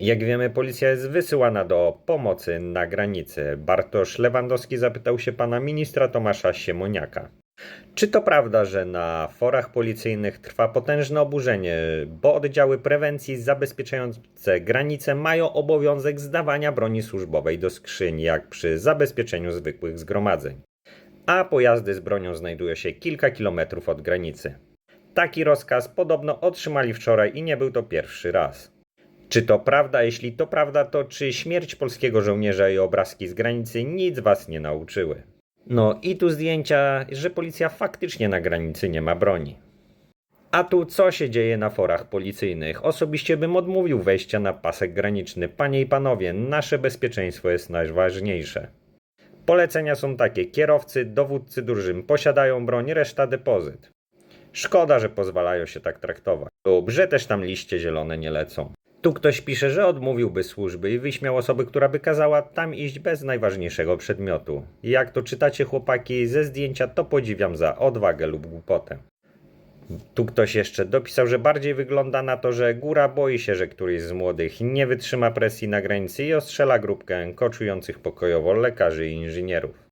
Jak wiemy, policja jest wysyłana do pomocy na granicy. Bartosz Lewandowski zapytał się pana ministra Tomasza Siemoniaka. Czy to prawda, że na forach policyjnych trwa potężne oburzenie, bo oddziały prewencji zabezpieczające granice mają obowiązek zdawania broni służbowej do skrzyni, jak przy zabezpieczeniu zwykłych zgromadzeń, a pojazdy z bronią znajdują się kilka kilometrów od granicy? Taki rozkaz podobno otrzymali wczoraj i nie był to pierwszy raz. Czy to prawda? Jeśli to prawda, to czy śmierć polskiego żołnierza i obrazki z granicy nic was nie nauczyły? No i tu zdjęcia, że policja faktycznie na granicy nie ma broni. A tu co się dzieje na forach policyjnych? Osobiście bym odmówił wejścia na pasek graniczny. Panie i panowie, nasze bezpieczeństwo jest najważniejsze. Polecenia są takie: kierowcy, dowódcy drużyn posiadają broń, reszta depozyt. Szkoda, że pozwalają się tak traktować. Lub że też tam liście zielone nie lecą. Tu ktoś pisze, że odmówiłby służby i wyśmiał osobę, która by kazała tam iść bez najważniejszego przedmiotu. Jak to czytacie chłopaki ze zdjęcia, to podziwiam za odwagę lub głupotę. Tu ktoś jeszcze dopisał, że bardziej wygląda na to, że góra boi się, że któryś z młodych nie wytrzyma presji na granicy i ostrzela grupkę koczujących pokojowo lekarzy i inżynierów.